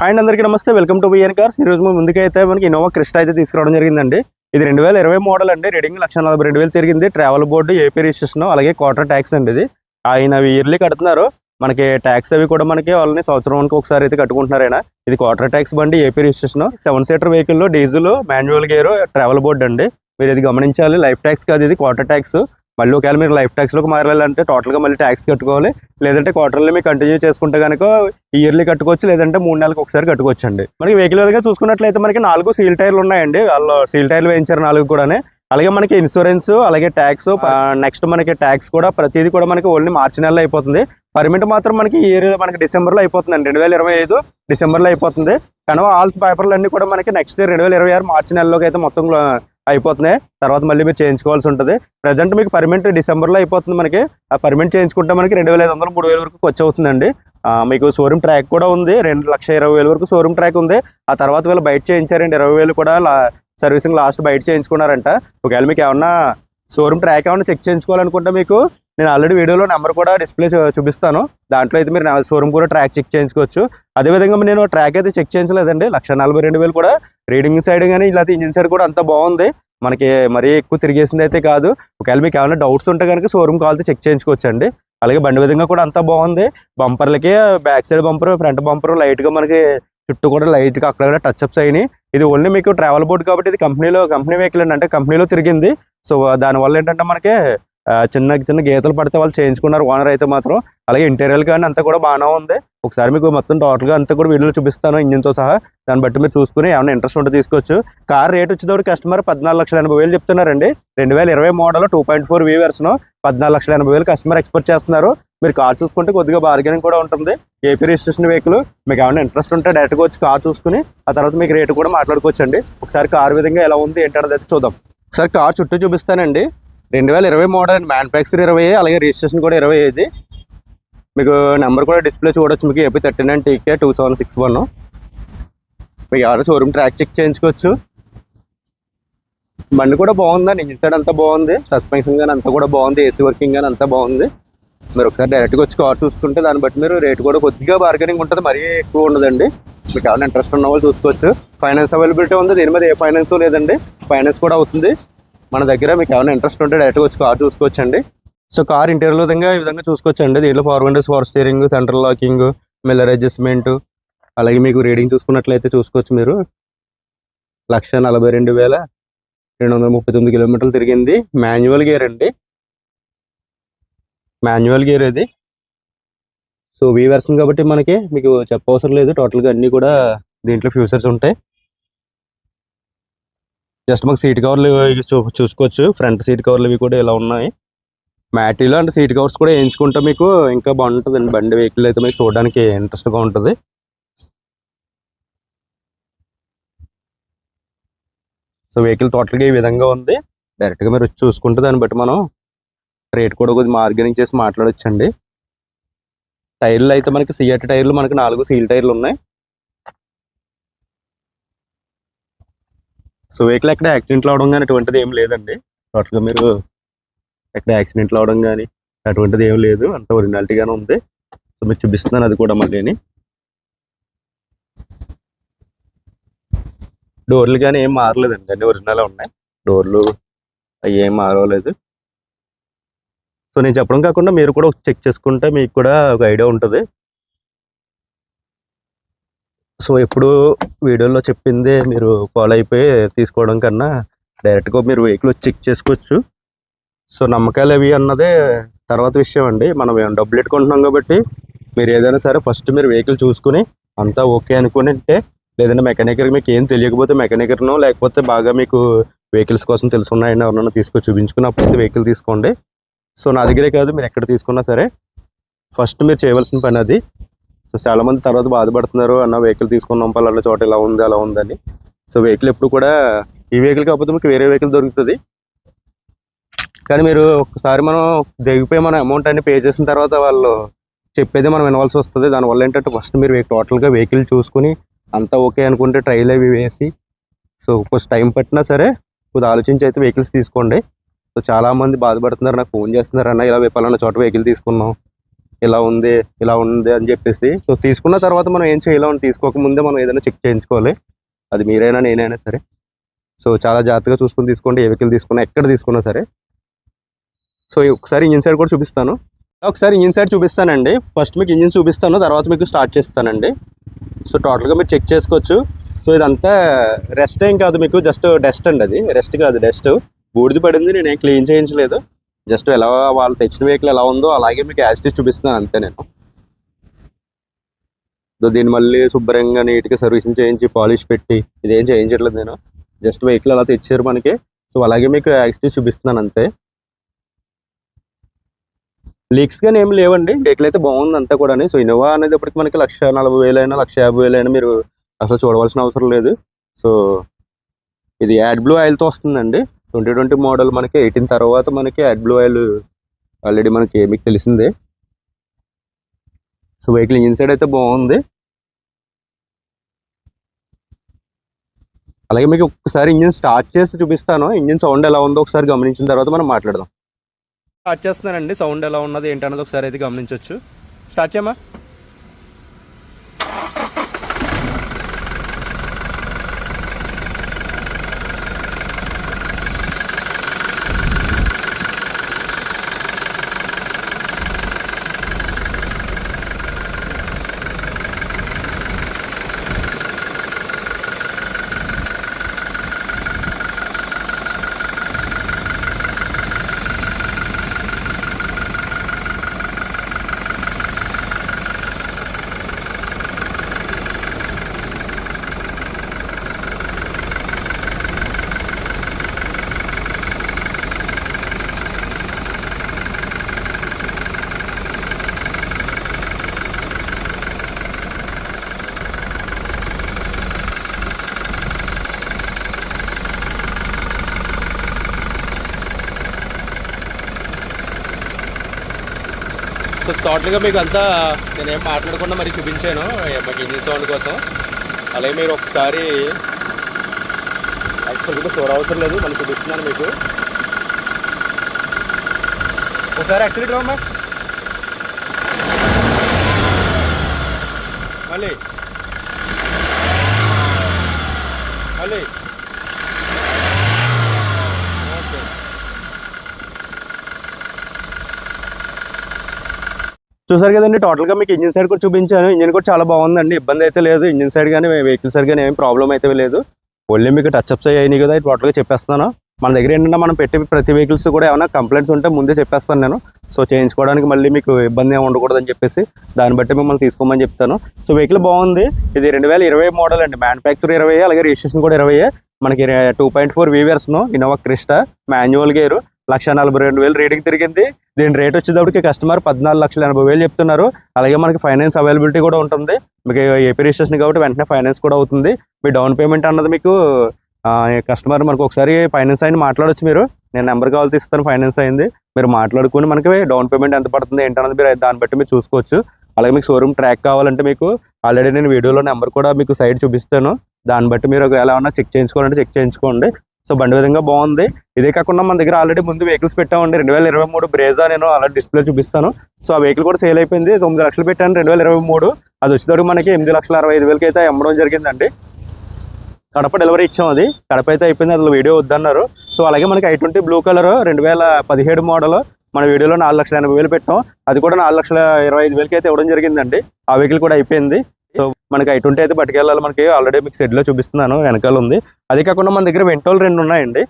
Hi అందరికీ నమస్తే. Welcome to B N cars ఈరోజు రోజు మేము ముందుకైతే మనకి ఇన్నోవా క్రిస్టా అయితే తీసుకురావడం జరిగిందండి. ఇది రెండు వేల ఇరవై మోడల్ అండి. రీడింగ్ లక్ష నలభై రెండు వేలు తిరిగింది. ట్రావెల్ బోర్డు ఏపీ రిజిస్ట్రేషన్ అలాగే క్వార్టర్ ట్యాక్స్ అండి ఇది. ఆయన ఇయర్లీ కడుతున్నారు. మనకి ట్యాక్స్ అవి కూడా మనకి వాళ్ళని సంవత్సరానికి ఒకసారి అయితే కట్టుకుంటున్నారు ఆయన. ఇది క్వార్టర్ ట్యాక్స్ బండి ఏపీ రిజిస్ట్రేషన్ సెవెన్ సీటర్ వెహికల్లో diesel manual gear travel board అండి. మీరు ఇది గమనించాలి. లైఫ్ ట్యాక్స్ కాదు ఇది క్వార్టర్ ట్యాక్స్ మళ్ళీ ఒకవేళ మీరు లైఫ్ ట్యాక్స్లోకి మారాలంటే టోటల్గా మళ్ళీ ట్యాక్స్ కట్టుకోవాలి. లేదంటే క్వార్టర్లీ మీకు కంటిన్యూ చేసుకుంటే కనుక ఇయర్లీ కట్టుకోవచ్చు లేదంటే మూడు నెలలకు ఒకసారి కట్టుకోవచ్చు అండి మనకి వెహికల్ విధంగా చూసుకున్నట్లయితే మనకి నాలుగు సీల్ టైర్లు ఉన్నాయండి. వాళ్ళు సీల్ టైర్లు వేయించారు నాలుగు కూడానే. అలాగే మనకి ఇన్సూరెన్స్ అలాగే ట్యాక్స్ నెక్స్ట్ మనకి ట్యాక్స్ కూడా ప్రతిదీ కూడా మనకి ఓన్లీ మార్చి నెలలో అయిపోతుంది. పర్మిట్ మాత్రం మనకి ఇయర్ మనకి డిసెంబర్లో అయిపోతుంది రెండు వేల ఇరవై ఐదు డిసెంబర్లో అయిపోతుంది. కనుక ఆల్స్ పేపర్లు అన్ని కూడా మనకి నెక్స్ట్ రెండు వేల ఇరవై ఆరు మార్చి నెలలోకి అయితే మొత్తం అయిపోతున్నాయి. తర్వాత మళ్ళీ మీరు చేయించుకోవాల్సి ఉంటుంది. ప్రజెంట్ మీకు పర్మిట్ డిసెంబర్లో అయిపోతుంది మనకి. ఆ పర్మిట్ చేయించుకుంటే మనకి రెండు వేల ఐదు వందలు మూడు వేల వరకు ఖర్చు అవుతుందండి. మీకు షోరూమ్ ట్రాక్ కూడా ఉంది. రెండు లక్ష ఇరవై వేల వరకు షోరూమ్ ట్రాక్ ఉంది. ఆ తర్వాత వీళ్ళు బయట చేయించారండి. ఇరవై వేలు కూడా సర్వీసింగ్ లాస్ట్ బయట చేయించుకున్నారంట. ఒకవేళ మీకు ఏమన్నా షోరూమ్ ట్రాక్ ఏమన్నా చెక్ చేయించుకోవాలనుకుంటే మీకు నేను ఆల్రెడీ వీడియోలో నెంబర్ కూడా డిస్ప్లే చూపిస్తాను. దాంట్లో అయితే మీరు షోరూమ్ కూడా ట్రాక్ చెక్ చేయించుకోవచ్చు. అదేవిధంగా నేను ట్రాక్ అయితే చెక్ చేయించలేదండి. లక్ష నలభై రెండు వేలు కూడా రీడింగ్ సైడ్ కానీ ఇలా ఇంజిన్ సైడ్ కూడా అంతా బాగుంది. మనకి మరీ ఎక్కువ తిరిగేసింది అయితే కాదు. ఒకవేళ మీకు ఏమైనా డౌట్స్ ఉంటే కనుక షోరూమ్ కాల్తో చెక్ చేయించుకోవచ్చు అండి అలాగే బండి విధంగా కూడా అంతా బాగుంది. బంపర్లకి back side bumper front bumper లైట్గా మనకి చుట్టూ కూడా లైట్గా అక్కడ టచ్ అప్స్ అయినాయి. ఇది ఓన్లీ మీకు ట్రావెల్ బోర్డ్ కాబట్టి ఇది కంపెనీలో కంపెనీ వెహికల్ అంటే కంపెనీలో తిరిగింది. సో దానివల్ల ఏంటంటే మనకి చిన్న చిన్న గీతలు పడితే వాళ్ళు చేయించుకున్నారు. ఓనర్ అయితే మాత్రం అలాగే ఇంటీరియర్ కానీ అంతా కూడా బాగానే ఉంది. ఒకసారి మీకు మొత్తం టోటల్గా అంతా కూడా వీడియోలో చూపిస్తాను ఇంజిన్తో సహా. దాన్ని బట్టి మీరు చూసుకుని ఏమైనా ఇంట్రెస్ట్ ఉంటే తీసుకోవచ్చు. కార్ రేట్ వచ్చేటప్పుడు కస్టమర్ పద్నాలుగు లక్షల ఎనభై వేలు చెప్తున్నారండి. రెండు వేల ఇరవై model two point four V version పద్నాలుగు లక్షల ఎనభై వేలు కస్టమర్ ఎక్స్పెక్ట్ చేస్తున్నారు. మీరు కార్ చూసుకుంటే కొద్దిగా బార్గెనింగ్ కూడా ఉంటుంది. ఏపీ రిజిస్ట్రేషన్ వెహికల్ మీకు ఏమైనా ఇంట్రెస్ట్ ఉంటే డైరెక్ట్గా వచ్చి కార్ చూసుకుని ఆ తర్వాత మీకు రేటు కూడా మాట్లాడుకోవచ్చు అండి ఒకసారి కార్ విధంగా ఎలా ఉంది ఏంటనేది చూద్దాం. ఒకసారి కార్ చుట్టూ చూపిస్తానండి. రెండు వేల ఇరవై మోడల్ మ్యానుఫ్యాక్చర్ ఇరవై అలాగే రిజిస్ట్రేషన్ కూడా ఇరవై ఇది మీకు నెంబర్ కూడా డిస్ప్లే చూడొచ్చు మీకు AP thirty nine TK two seven six one. మీకు ఎవరైనా షోరూమ్ ట్రాక్ చెక్ చేయించుకోవచ్చు. బండి కూడా బాగుందండి ఇంజిన్ సైడ్ అంతా బాగుంది సస్పెన్షన్ కానీ అంతా కూడా బాగుంది ఏసీ వర్కింగ్ కానీ అంతా బాగుంది. మీరు ఒకసారి డైరెక్ట్గా వచ్చి కార్ చూసుకుంటే దాన్ని బట్టి మీరు రేట్ కూడా కొద్దిగా బార్గెనింగ్ ఉంటుంది మరీ ఎక్కువ ఉండదండి. మీకు ఏమైనా ఇంట్రెస్ట్ ఉన్న వాళ్ళు చూసుకోవచ్చు. ఫైనాన్స్ అవైలబిలిటీ ఉంది దీని మీద ఏ ఫైనాన్స్ లేదండి. ఫైనాన్స్ కూడా అవుతుంది. మన దగ్గర మీకు ఏమైనా ఇంట్రెస్ట్ ఉంటే డైరెక్ట్గా వచ్చి కార్ చూసుకోవచ్చు అండి సో కార్ ఇంటీరియర్ విధంగా ఈ విధంగా చూసుకోవచ్చు అండి దీంట్లో power windows power steering central locking mirror adjustment అలాగే మీకు రీడింగ్ చూసుకున్నట్లయితే చూసుకోవచ్చు మీరు. లక్ష నలభై రెండు వేల రెండు వందల ముప్పై తొమ్మిది కిలోమీటర్లు తిరిగింది. మాన్యువల్ గేర్ అండి. మాన్యువల్ గేర్ ఇది. సో వీ వెర్షన్ కాబట్టి మనకి మీకు చెప్పవసరం లేదు. టోటల్గా అన్నీ కూడా దీంట్లో ఫ్యూచర్స్ ఉంటాయి. జస్ట్ మాకు సీట్ కవర్లు చూసుకోవచ్చు. ఫ్రంట్ సీట్ కవర్లు ఇవి కూడా ఇలా ఉన్నాయి. మ్యాటీలు అంటే సీట్ కవర్స్ కూడా వేయించుకుంటే మీకు. ఇంకా బాగుంటుందండి. బండి వెహికల్ అయితే మీకు చూడడానికి ఇంట్రెస్ట్గా ఉంటుంది. సో వెహికల్ టోటల్గా ఈ విధంగా ఉంది. డైరెక్ట్గా మీరు చూసుకుంటే దాన్ని బట్టి మనం రేట్ కూడా కొద్దిగా మార్గనింగ్ చేసి మాట్లాడొచ్చండి. టైర్లు అయితే మనకి సిఎట్ టైర్లు మనకి నాలుగు సీల్ టైర్లు ఉన్నాయి. సో వెహికల్ ఎక్కడ యాక్సిడెంట్లు అవడం కానీ అటువంటిది ఏం లేదండి. టోటల్గా మీరు ఎక్కడ యాక్సిడెంట్లు అవడం కానీ అటువంటిది ఏం లేదు. అంత ఒరిజినాలిటీగానే ఉంది. సో మీరు చూపిస్తున్నాను అది కూడా మళ్ళీని. డోర్లు కానీ ఏం మారలేదండి. అన్ని ఒరిజినల్ ఉన్నాయి. డోర్లు అవి ఏం మారలేదు. సో నేను చెప్పడం కాకుండా మీరు కూడా చెక్ చేసుకుంటే మీకు కూడా ఒక ఐడియా ఉంటుంది. సో ఎప్పుడు వీడియోలో చెప్పిందే మీరు ఫాలో అయిపోయి తీసుకోవడం కన్నా డైరెక్ట్గా మీరు వెహికల్ చెక్ చేసుకోవచ్చు. సో నమ్మకాలు అవి అన్నదే తర్వాత విషయం అండి. మనం డబ్బులు పెట్టుకుంటున్నాం కాబట్టి మీరు ఏదైనా సరే ఫస్ట్ మీరు వెహికల్ చూసుకుని అంతా ఓకే అనుకుని అంటే లేదంటే మెకానికర్ మీకు ఏం తెలియకపోతే మెకానికర్ను లేకపోతే బాగా మీకు వెహికల్స్ కోసం తెలుసున్నాయని ఎవరన్నా తీసుకొని చూపించుకున్నప్పుడు అయితే వెహికల్ తీసుకోండి. సో నా దగ్గరే కాదు మీరు ఎక్కడ తీసుకున్నా సరే ఫస్ట్ మీరు చేయవలసిన పని అది. సో చాలా మంది తర్వాత బాధపడుతున్నారు అన్న వెహికల్ తీసుకున్నాం పలానా చోట ఇలా ఉంది అలా ఉందని సో వెహికల్ ఎప్పుడు కూడా ఈ వెహికల్ కాకపోతే మీకు వేరే వెహికల్ దొరుకుతుంది. కానీ మీరు ఒకసారి మనం దిగిపోయి మనం అమౌంట్ అన్ని పే చేసిన తర్వాత వాళ్ళు చెప్పేది మనం వినవలసి వస్తుంది. దానివల్ల ఏంటంటే ఫస్ట్ మీరు టోటల్గా వెహికల్ చూసుకుని అంతా ఓకే అనుకుంటే ట్రైల్ అవి వేసి సో కొంచెం టైం పట్టినా సరే కొద్దిగా ఆలోచించి అయితే వెహికల్స్ తీసుకోండి. సో చాలా మంది బాధపడుతున్నారు నాకు ఫోన్ చేస్తున్నారు అన్న ఇలా పలానా చోట వెహికల్ తీసుకున్నాం ఇలా ఉంది ఇలా ఉంది అని చెప్పేసి. సో తీసుకున్న తర్వాత మనం ఏం చేయాలని తీసుకోక ముందే మనం ఏదైనా చెక్ చేయించుకోవాలి. అది మీరైనా నేనైనా సరే. సో చాలా జాగ్రత్తగా చూసుకొని తీసుకోండి ఏ వెహికల్ తీసుకున్నా ఎక్కడ తీసుకున్నా సరే. సో ఒకసారి ఇంజిన్ సైడ్ కూడా చూపిస్తాను. ఒకసారి ఇంజిన్ సైడ్ చూపిస్తానండి. ఫస్ట్ మీకు ఇంజిన్ చూపిస్తాను తర్వాత మీకు స్టార్ట్ చేస్తానండి. సో టోటల్గా మీరు చెక్ చేసుకోవచ్చు. సో ఇదంతా రెస్ట్ ఏం కాదు మీకు జస్ట్ డస్ట్ అండి అది. రెస్ట్ కాదు డస్ట్ బూడిద పడింది నేను క్లీన్ చేయించలేదు. జస్ట్ ఎలా వాళ్ళు తెచ్చిన వెహికల్ ఎలా ఉందో అలాగే మీకు యాజిటీస్ చూపిస్తున్నాను అంతే నేను. దీన్ని మళ్ళీ శుభ్రంగా నీట్గా సర్వీసింగ్ చేయించి పాలిష్ పెట్టి ఇదేం చేయించట్లేదు నేను. జస్ట్ వెహికల్ అలా తెచ్చారు మనకి. సో అలాగే మీకు యాజిటీస్ చూపిస్తున్నాను అంతే. లీక్స్ కానీ ఏం లేవండి. వెహికల్ అయితే బాగుంది అంతా కూడా సో ఇన్నోవా అనేది ఇప్పటికి మనకి లక్ష నలభై వేలైనా లక్ష యాభై వేలైనా మీరు అసలు చూడవలసిన అవసరం లేదు. సో ఇది యాడ్ బ్లూ ఆయిల్తో వస్తుందండి. ట్వంటీ ట్వంటీ మోడల్ మనకి ఎయిటీన్ తర్వాత మనకి అడ్ బ్లూ ఆయిల్ ఆల్రెడీ మనకి మీకు తెలిసిందే. సో వెహికల్ ఇంజిన్ సైడ్ అయితే బాగుంది. అలాగే మీకు ఒకసారి ఇంజిన్ స్టార్ట్ చేసి చూపిస్తాను. ఇంజిన్ సౌండ్ ఎలా ఉందో ఒకసారి గమనించిన తర్వాత మనం మాట్లాడదాం. స్టార్ట్ చేస్తున్నానండి. సౌండ్ ఎలా ఉన్నది ఏంటన్నది ఒకసారి అయితే గమనించవచ్చు స్టార్ట్ చేయమా సో టోటల్గా మీకు అంతా నేనేం మాట్లాడకుండా మరి చూపించాను. మాకు ఇంజిన్ సౌండ్ కోసం. అలాగే మీరు ఒకసారి యాక్చువల్గా చూడవసరం లేదు. మనం చూపిస్తున్నాను మీకు. ఒకసారి యాక్సిడెంట్ అమ్మా మళ్ళీ. మళ్ళీ ఓకే చూసారు కదండి టోటల్గా మీకు ఇంజిన్ సైడ్ కూడా చూపించాను. ఇంజిన్ కూడా చాలా బాగుందండి. ఇబ్బంది అయితే లేదు. ఇంజిన్ సైడ్ కానీ వెహికల్ సైడ్ కానీ ఏం ప్రాబ్లం అయితే లేదు. ఓన్లీ మీకు టచ్అప్స్ అయ్యాయి కదా టోటల్గా చెప్పేస్తున్నాను. మన దగ్గర ఏంటంటే మనం పెట్టే ప్రతి వెహికల్స్ కూడా ఏమైనా కంప్లైంట్స్ ఉంటే ముందే చెప్పేస్తాను నేను. సో చేయించుకోవడానికి మళ్ళీ మీకు ఇబ్బంది ఏమి ఉండకూడదని చెప్పేసి దాన్ని బట్టి మిమ్మల్ని తీసుకోమని చెప్తాను. సో వెహికల్ బాగుంది. ఇది రెండు వేల ఇరవై మోడల్ అండి. మ్యానుఫ్యాక్చర్ ఇరవై అలాగే రిజిస్ట్రేషన్ కూడా ఇరవై మనకి two point four వీవర్స్ను Innova Crysta manual gear lakh నలభై రెండు వేలు రేటింగ్ తిరిగింది. దీని రేట్ వచ్చేటప్పటికి కస్టమర్ పద్నాలుగు లక్షల ఎనభై వేలు చెప్తున్నారు. అలాగే మనకి ఫైనాన్స్ అవైలబిలిటీ కూడా ఉంటుంది. మీకు ఏపీ రిజిస్ట్రేషన్ కాబట్టి వెంటనే ఫైనాన్స్ కూడా అవుతుంది. మీ డౌన్ పేమెంట్ అన్నది మీకు కస్టమర్ మనకు ఒకసారి ఫైనాన్స్ అయింది మాట్లాడొచ్చు మీరు. నేను నెంబర్ కావాలి తీస్తాను ఫైనాన్స్ అయింది మీరు మాట్లాడుకుని మనకి డౌన్ పేమెంట్ ఎంత పడుతుంది ఏంటన్నది మీరు దాన్ని బట్టి మీరు చూసుకోవచ్చు. అలాగే మీకు షోరూమ్ ట్రాక్ కావాలంటే మీకు ఆల్రెడీ నేను వీడియోలో నెంబర్ కూడా మీకు సైడ్ చూపిస్తాను. దాన్ని బట్టి మీరు ఎలా ఉన్నా చెక్ చేయించుకోవాలంటే చెక్ చేయించుకోండి. సో బండి విధంగా బాగుంది. ఇదే కాకుండా మన దగ్గర ఆల్రెడీ ముందు వెహికల్స్ పెట్టామండి. రెండు వేల ఇరవై మూడు బ్రేజా నేను అలా డిస్ప్లే చూపిస్తాను. సో ఆ వెహికల్ కూడా సేల్ అయిపోయింది. తొమ్మిది లక్షలు పెట్టాను రెండు వేల ఇరవై మూడు. అది వచ్చేటప్పుడు మనకి ఎనిమిది లక్షల అరవై ఐదు వేలకి అయితే అమ్మడం జరిగిందండి. కడప డెలివరీ ఇచ్చాం అది. కడప అయితే అయిపోయింది. అసలు వీడియో వద్దన్నారు. సో అలాగే మనకి ఐ ట్వంటీ బ్లూ కలర్ రెండు వేల పదిహేడు మోడల్ మన వీడియోలో నాలుగు లక్షల ఎనభై వేలు పెట్టాం. అది కూడా నాలుగు లక్షల ఇరవై ఐదు వేలకి అయితే ఇవ్వడం జరిగిందండి. ఆ వెహికల్ కూడా అయిపోయింది. సో మనకి ఐ ట్వంటీ అయితే పట్టుకెళ్ళాలి మనకి. ఆల్రెడీ మీకు షెడ్లో చూపిస్తున్నాను. వెనకాల ఉంది. అదే కాకుండా మన దగ్గర వెంటోలు రెండు ఉన్నాయండి.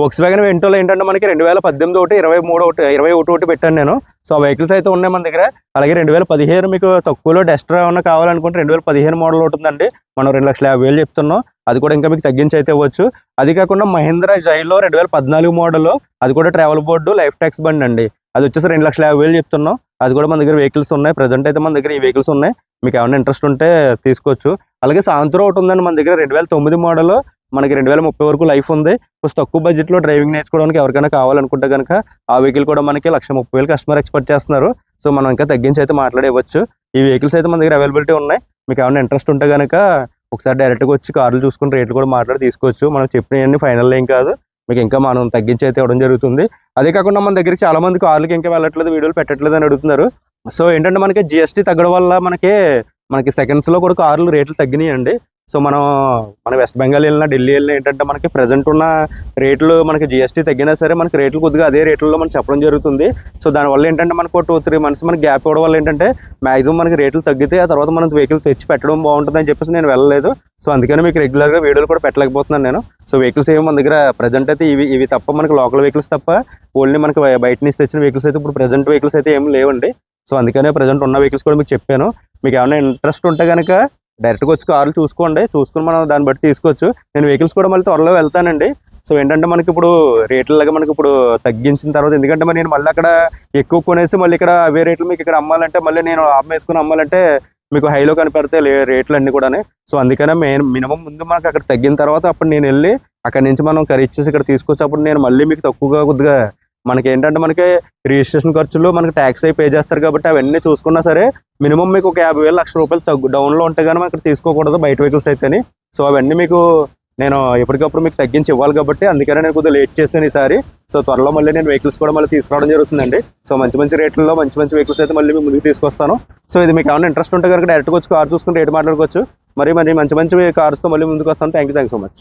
వోక్స్ వ్యాగన్ వెంటోలో ఏంటంటే మనకి రెండు వేల పద్దెనిమిది ఒకటి ఇరవై మూడు ఒకటి ఇరవై ఒకటి ఒకటి పెట్టాను నేను. సో వెహికల్స్ అయితే ఉన్నాయి మన దగ్గర. అలాగే రెండు వేల పదిహేను మీకు తక్కువలో డెస్ట్రా ఏమన్నా కావాలనుకుంటే రెండు వేల పదిహేను మోడల్ ఉంటుందండి మనం రెండు లక్షల యాభై వేలు చెప్తున్నాం. అది కూడా ఇంకా మీకు తగ్గించి అయితే ఇవ్వచ్చు. అది కాకుండా మహేంద్ర జైలో రెండు వేల పద్నాలుగు మోడల్ అది కూడా ట్రావెల్ బోర్డు లైఫ్ ట్యాక్స్ బండి అండి. అది వచ్చేసి రెండు లక్షల యాభై వేలు చెప్తున్నాం. అది కూడా మన దగ్గర వెహికల్స్ ఉన్నాయి. ప్రజెంట్ అయితే మన దగ్గర ఈ వెహికల్స్ ఉన్నాయి. మీకు ఏమైనా ఇంట్రెస్ట్ ఉంటే తీసుకోవచ్చు. అలాగే సాయంత్రం ఒకటి ఉందండి మన దగ్గర. రెండు వేల తొమ్మిది మోడల్ మనకి రెండు వేల ముప్పై వరకు లైఫ్ ఉంది. కొంచెం తక్కువ బడ్జెట్లో డ్రైవింగ్ నేర్చుకోవడానికి ఎవరికైనా కావాలనుకుంటే కనుక ఆ వెహికల్ కూడా మనకి లక్ష ముప్పై వేలు కస్టమర్ ఎక్స్పెక్ట్ చేస్తున్నారు. సో మనం ఇంకా తగ్గించి అయితే మాట్లాడేవచ్చు ఈ వెహికల్స్ అయితే మన దగ్గర అవైలబిలిటీ ఉన్నాయి. మీకు ఏమైనా ఇంట్రెస్ట్ ఉంటే కనుక ఒకసారి డైరెక్ట్గా వచ్చి కార్లు చూసుకుని రేట్లు కూడా మాట్లాడి తీసుకోవచ్చు. మనం చెప్పినవన్నీ ఫైనల్ ఏం కాదు. మీకు ఇంకా మనం తగ్గించి అయితే ఇవ్వడం జరుగుతుంది. అదే కాకుండా మన దగ్గరికి చాలా మంది కార్లకి ఇంకా వెళ్ళట్లేదు వీడియోలు పెట్టట్లేదు అని అడుగుతున్నారు. సో ఏంటంటే మనకి జిఎస్టీ తగ్గడం వల్ల మనకి మనకి సెకండ్స్లో కూడా కార్లు రేట్లు తగ్గినాయండి. సో మనం మన వెస్ట్ బెంగాల్ వెళ్ళినా ఢిల్లీ వెళ్ళినా ఏంటంటే మనకి ప్రజెంట్ ఉన్న రేట్లు మనకి జిఎస్టీ తగ్గినా సరే మనకి రేట్లు కొద్దిగా అదే రేట్లలో మనం చెప్పడం జరుగుతుంది. సో దానివల్ల ఏంటంటే మనకు టూ త్రీ మంత్స్ మనకి గ్యాప్ ఇవ్వడం వల్ల ఏంటంటే మాక్సిమం మనకి రేట్లు తగ్గితే ఆ తర్వాత మనం వెహికల్ తెచ్చి పెట్టడం బాగుంటుంది అని చెప్పేసి నేను వెళ్ళలేదు. సో అందుకని మీకు రెగ్యులర్గా వీడియోలు కూడా పెట్టలేకపోతున్నాను నేను. సో వెహికల్స్ ఏమి మన దగ్గర ప్రజెంట్ అయితే ఇవి ఇవి తప్ప మనకి లోకల్ వెహికల్స్ తప్ప ఓన్లీ మనకి బయట నుంచి తెచ్చిన వెహికల్స్ అయితే ఇప్పుడు ప్రజెంట్ వెహికల్స్ అయితే ఏమి లేవండి. సో అందుకనే ప్రజెంట్ ఉన్న వెహికల్స్ కూడా మీకు చెప్పాను. మీకు ఏమైనా ఇంట్రెస్ట్ ఉంటే కనుక డైరెక్ట్గా వచ్చి కార్లు చూసుకోండి. చూసుకుని మనం దాన్ని బట్టి తీసుకోవచ్చు. నేను వెహికల్స్ కూడా మళ్ళీ త్వరలో వెళ్తానండి. సో ఏంటంటే మనకి ఇప్పుడు రేట్లగా మనకి ఇప్పుడు తగ్గించిన తర్వాత ఎందుకంటే మరి నేను మళ్ళీ అక్కడ ఎక్కువ కొనేసి మళ్ళీ ఇక్కడ అవే రేట్లు మీకు ఇక్కడ అమ్మాలంటే మళ్ళీ నేను ఆఫ్ వేసుకుని అమ్మాలంటే మీకు హైలో కనిపెడితే రేట్లు అన్నీ కూడా సో అందుకనే మెయిన్ మినిమం ముందు మనకు అక్కడ తగ్గిన తర్వాత అప్పుడు నేను వెళ్ళి అక్కడ నుంచి మనం ఖరీదు చేసి ఇక్కడ తీసుకొచ్చి అప్పుడు నేను మళ్ళీ మీకు తక్కువగా కొద్దిగా మనకి ఏంటంటే మనకి రిజిస్ట్రేషన్ ఖర్చులు మనకి ట్యాక్స్ అయి పే చేస్తారు కాబట్టి అవన్నీ చూసుకున్నా సరే మినిమం మీకు ఒక యాభై వేలు లక్ష రూపాయలు తగ్గు డౌన్లో ఉంటే కానీ మనం ఇక్కడ తీసుకోకూడదు బయట వెహికల్స్ అయితేని. సో అవన్నీ మీకు నేను ఎప్పటికప్పుడు మీకు తగ్గించి ఇవ్వాలి కాబట్టి అందుకనే నేను కొద్దిగా లేట్ చేశాను ఈసారి. సో త్వరలో మళ్ళీ నేను వెహికల్స్ కూడా మళ్ళీ తీసుకురావడం జరుగుతుందండి. సో మంచి మంచి రేట్లలో మంచి మంచి వెహికల్స్ అయితే మళ్ళీ మీ ముందుకు తీసుకొస్తాను. సో ఇది మీకు ఏమైనా ఇంట్రెస్ట్ ఉంటే కనుక డైరెక్ట్గా వచ్చి కార్ చూసుకుని రేట్ మాట్లాడుకోవచ్చు. మరి మరి మంచి మంచి కార్స్తో మళ్ళీ ముందుకు వస్తాను. Thank you thank so much